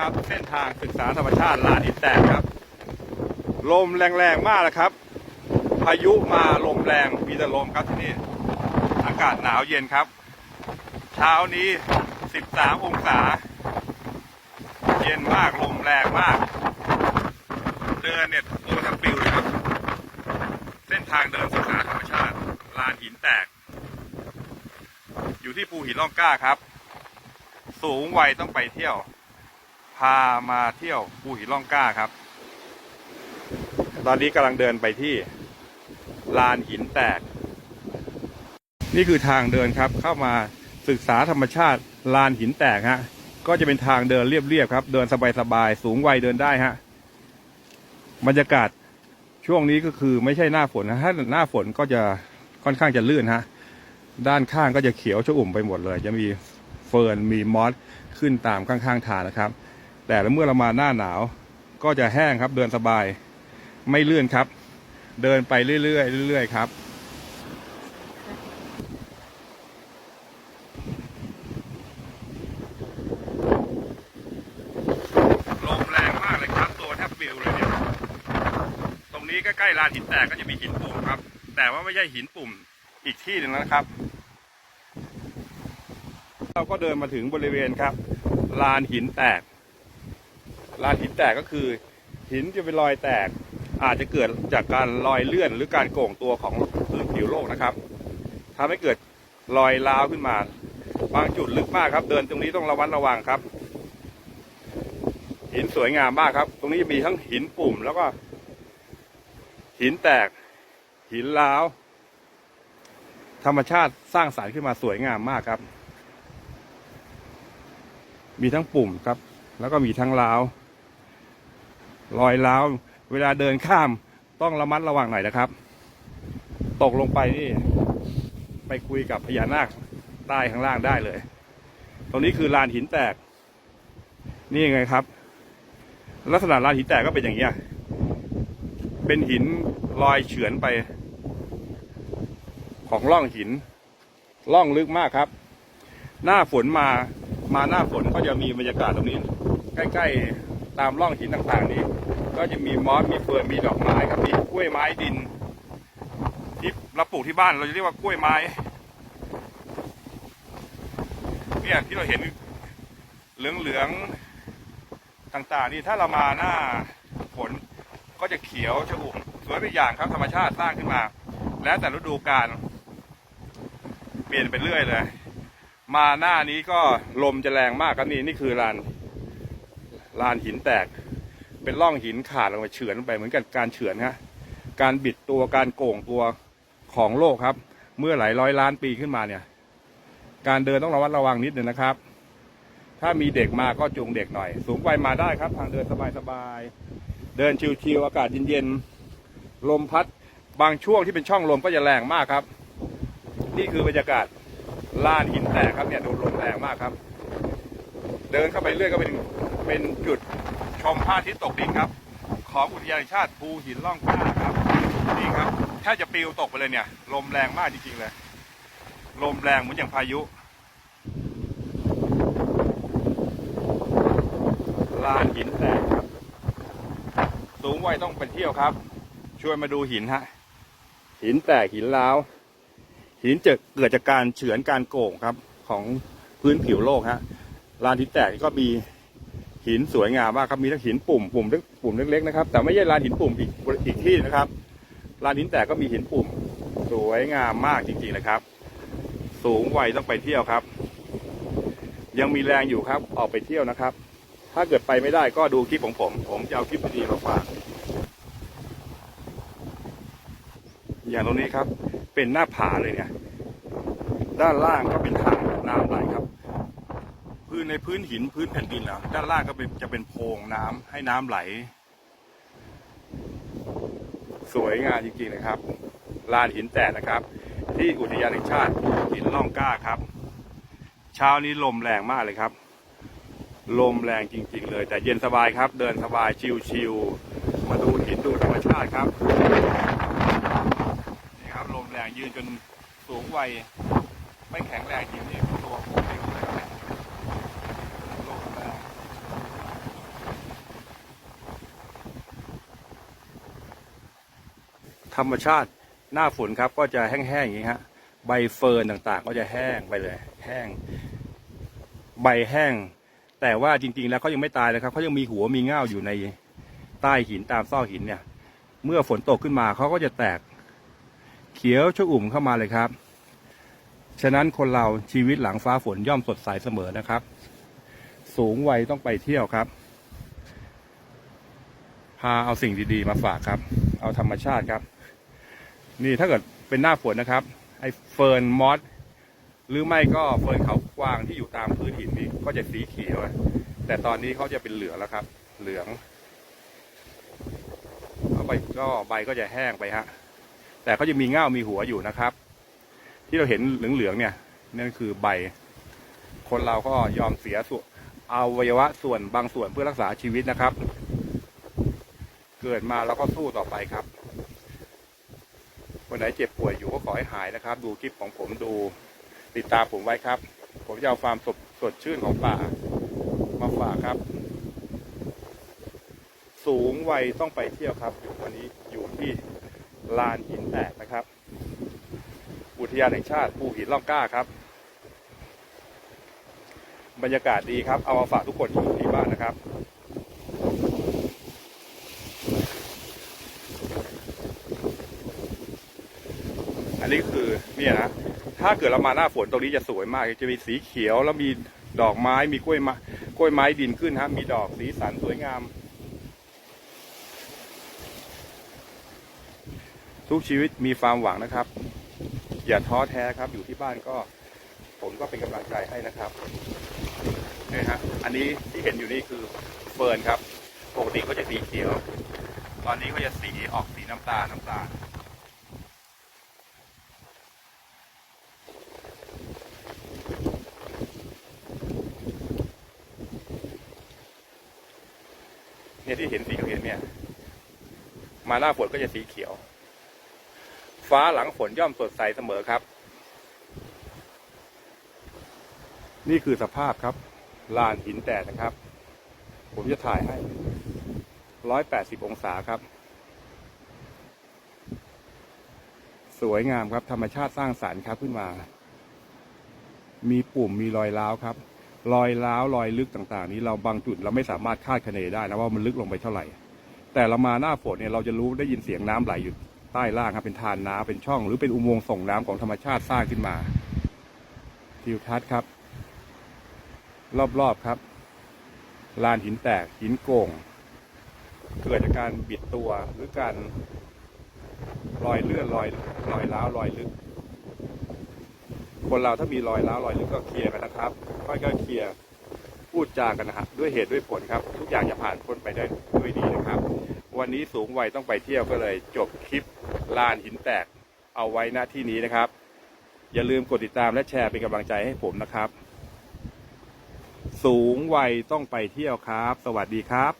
ครับเส้นทางศึกษาธรรมชาติลานอินแตกครับ ลมแรงๆมากนะครับ พายุมาลมแรงมีแต่ลมครับที่นี่ อากาศหนาวเย็นครับ เช้านี้ 13 องศา เย็นมากลมแรงมาก เดินเนี่ยตัวแทบปิวเลยครับ เส้นทางเดินศึกษาธรรมชาติลานหินแตก อยู่ที่ภูหินล่องกล้าครับ สูงวัยต้องไปเที่ยวามาเที่ยวภูหินล่องกล้าครับ ตอนนี้กำลังเดินไปที่ลานหินแตก นี่คือทางเดินครับ เข้ามาศึกษาธรรมชาติลานหินแตกฮะ ก็จะเป็นทางเดินเรียบๆครับ เดินสบายๆ สูงวัยเดินได้ฮะ บรรยากาศช่วงนี้ก็คือไม่ใช่หน้าฝนนะถ้าหน้าฝนก็จะค่อนข้างจะลื่นฮะ ด้านข้างก็จะเขียวชอุ่มไปหมดเลย จะมีเฟิร์นมีมอสขึ้นตามข้างๆทางนะครับ แต่เมื่อเรามาหน้าหนาวก็จะแห้งครับ เดินสบาย ไม่เลื่อนครับ เดินไปเรื่อยๆเรื่อยๆครับลมแรงมากเลยครับ ตัวแทบปลิวเลยเนี่ยตรงนี้ใกล้ๆลานหินแตกก็จะมีหินปุ่มครับ แต่ว่าไม่ใช่หินปุ่มอีกที่หนึ่งแล้วนะครับ เราก็เดินมาถึงบริเวณครับ ลานหินแตก ลานหินแตกก็คือ หินจะเป็นรอยแตก อาจจะเกิดจากการลอยเลื่อนหรือการโก่งตัวของพื้นผิวโลกนะครับทำให้เกิดรอยร้าวขึ้นมา บางจุดลึกมากครับ เดินตรงนี้ต้องระวัดระวังครับ หินสวยงามมากครับ ตรงนี้จะมีทั้งหินปุ่มแล้วก็ หินแตก หินล้าว ธรรมชาติสร้างสารรค์ขึ้นมาสวยงามมากครับ มีทั้งปุ่มครับ แล้วก็มีทั้งล้าว รอยล้าวเวลาเดินข้ามต้องระมัดระวังหน่อยนะครับ ตกลงไปนี่ ไปคุยกับพญานาคใต้ข้างล่างได้เลย ตรงนี้คือลานหินแตก นี่ไงครับ ลักษณะลานหินแตกก็เป็นอย่างนี้เป็นหินลอยเฉือนไป ของร่องหินร่องลึกมากครับ หน้าฝนมามาหน้าฝนก็จะมีบรรยากาศตรงนี้ ใกล้ๆ ตามร่องหินต่างๆนี้ ก็จะมีมอสมีเฟิร์นมีดอกไม้ครับมีกล้วยไม้ดินที่เราปลูกที่บ้านเราจะเรียกว่ากล้วยไม้เนี่ยที่เราเห็นเหลืองๆต่างๆ นี่ถ้าเรามาหน้าฝนก็จะเขียวชอุ่มสวยไปอย่างครับธรรมชาติสร้างขึ้นมา แล้วแต่ฤดูกาลเปลี่ยนไปเรื่อยเลย มาหน้านี้ก็ลมจะแรงมากครับนี่นี่คือลาน ลานหินแตก เป็นร่องหินขาดลงไปเฉือนลงไปเหมือนกับการเฉือนฮะการบิดตัวการโก่งตัวของโลกครับ เมื่อหลายร้อยล้านปีขึ้นมาเนี่ย การเดินต้องระวัดระวังนิดนึงนะครับ ถ้ามีเด็กมาก็จูงเด็กหน่อย สูงวัยมาได้ครับ ทางเดินสบายๆเดินชิวๆอากาศเย็นๆลมพัดบางช่วงที่เป็นช่องลมก็จะแรงมากครับ นี่คือบรรยากาศลานหินแตกครับเนี่ยโดนลมแรงมากครับ เดินเข้าไปเรื่อยก็เป็นเป็นจุดชมพระอาทิตย์ตกดินครับ ของอุทยานแห่งชาติภูหินล่องกล้าครับนี่ครับแทบจะปลิวตกไปเลยเนี่ย ลมแรงมากจริงๆเลย ลมแรงเหมือนอย่างพายุลานหินแตกครับ สูงวัยต้องไปเที่ยวครับ ช่วยมาดูหินฮะ หินแตกหินล้าว หินจะเกิดจากการเฉือนการโก่งครับ ของพื้นผิวโลกฮะ ลานหินแตกก็มีหินสวยงามมากครับมีทั้งหินปุ่มปุ่มเล็กปุ่มเล็กๆนะครับแต่ไม่ใช่ลานหินปุ่มอีกอีกที่นะครับลานหินแตกก็มีหินปุ่ม สวยงามมากจริงๆนะครับ สูงวัยต้องไปเที่ยวครับ ยังมีแรงอยู่ครับออกไปเที่ยวนะครับ ถ้าเกิดไปไม่ได้ก็ดูคลิปของผม ผมจะเอาคลิปดีๆมาฝากอย่างตรงนี้ครับ เป็นหน้าผาเลยเนี่ย ด้านล่างก็เป็นทางน้ำไหลครับ พื้นในพื้นหินพื้นแผ่นดินอะด้านล่างก็เป็นจะเป็นโพรงน้ำให้น้ำไหล สวยงามจริงๆนะครับลานหินแตกนะครับ ที่อุทยานแห่งชาติหินล่องกล้าครับ เช้านี้ลมแรงมากเลยครับ ลมแรงจริง ๆ เลย แต่เย็นสบายครับ เดินสบายชิวๆมาดูหินดูธรรมชาติครับนี่ครับลมแรงยืนจนสูงวัยไม่แข็งแรงจริงนี่ตัวผมเองเลยครับลมแรง ธรรมชาติหน้าฝนครับก็จะแห้งๆอย่างนี้ฮะใบเฟิร์นต่างๆ ก็จะแห้งไปเลย แห้ง ใบแห้ง แต่ว่าจริง ๆ แล้วเขายังไม่ตายนะครับเขายังมีหัวมีเง่าอยู่ในใต้หินตามซอกหินเนี่ย เมื่อฝนตกขึ้นมาเขาก็จะแตก เขียวชอุ่มเข้ามาเลยครับ ฉะนั้นคนเราชีวิตหลังฟ้าฝนย่อมสดใสเสมอนะครับ สูงวัยต้องไปเที่ยวครับ พาเอาสิ่งดีๆ มาฝากครับ เอาธรรมชาติครับ นี่ถ้าเกิดเป็นหน้าฝนนะครับไอ้เฟิร์นมอสหรือไม่ก็เฟิร์นเขากวางที่อยู่ตามพื้นหินนี่ก็จะสีเขียวแต่ตอนนี้เขาจะเป็นเหลืองแล้วครับ เหลืองเอาไปก็ใบก็จะแห้งไปฮะแต่เขาจะมีเง่ามีหัวอยู่นะครับ ที่เราเห็นเหลืองๆเนี่ยนั่นคือใบ คนเราก็ยอมเสียส่วนอวัยวะส่วนบางส่วนเพื่อรักษาชีวิตนะครับ เกิดมาแล้วก็สู้ต่อไปครับ คนไหนเจ็บป่วยอยู่ก็ขอให้หายนะครับ ดูคลิปของผมดูติดตามผมไว้ครับ ผมจะเอาความสดสดชื่นของป่า มาฝากครับ สูงวัยต้องไปเที่ยวครับวันนี้อยู่ที่ลานหินแตกนะครับ อุทยานแห่งชาติภูหินล่องกล้าครับ บรรยากาศดีครับ เอามาฝากทุกคนที่อยู่ที่บ้านนะครับ นี้คือเนี่ยนะถ้าเกิดเรามาหน้าฝนตรงนี้จะสวยมาก จะมีสีเขียวแล้วมีดอกไม้มีกล้วยไม้กล้วยไม้ดินขึ้นฮะมีดอกสีสันสวยงาม ทุกชีวิตมีความหวังนะครับ อย่าท้อแท้ครับ อยู่ที่บ้านก็ผมก็เป็นกำลังใจให้นะครับนี่ฮะอันนี้ที่เห็นอยู่นี่คือเฟิร์นครับปกติก็จะสีเขียว ตอนนี้ก็จะสีออกสีน้ำตาลน้ำตาล เนี่ยที่เห็นสีเขียวเนี่ย มาหน้าฝนก็จะสีเขียว ฟ้าหลังฝนย่อมสดใสเสมอครับ นี่คือสภาพครับ ลานหินแตกนะครับ ผมจะถ่ายให้ร้อยแปดสิบองศาครับ สวยงามครับ ธรรมชาติสร้างสารรค์ครับขึ้นมา มีปุ่มมีรอยร้าวครับ รอยร้าวรอยลึกต่างๆ นี้เราบางจุดเราไม่สามารถคาดคะเนได้นะว่ามันลึกลงไปเท่าไหร่ แต่เรามาหน้าฝนเนี่ยเราจะรู้ได้ยินเสียงน้ำไหลอยู่ใต้ล่างครับเป็นทานน้ำเป็นช่อง หรือเป็นอุโมงค์ส่งน้ำของธรรมชาติสร้างขึ้นมาทิวทัศน์ครับ รอบๆครับลานหินแตกหินโก่งเกิดจากการบิดตัวหรือการรอยเลื่อนรอยรอยร้าวรอยลึก คนเราถ้ามีรอยร้าวรอยลึกก็เคลียร์กันนะครับค่อยๆเคลียร์พูดจากันนะฮะด้วยเหตุด้วยผลครับ ทุกอย่างจะผ่านพ้นไปได้ด้วยดีนะครับ วันนี้สูงวัยต้องไปเที่ยวก็เลยจบคลิปลานหินแตกเอาไว้ณที่นี้นะครับ อย่าลืมกดติดตามและแชร์เป็นกำลังใจให้ผมนะครับ สูงวัยต้องไปเที่ยวครับ สวัสดีครับ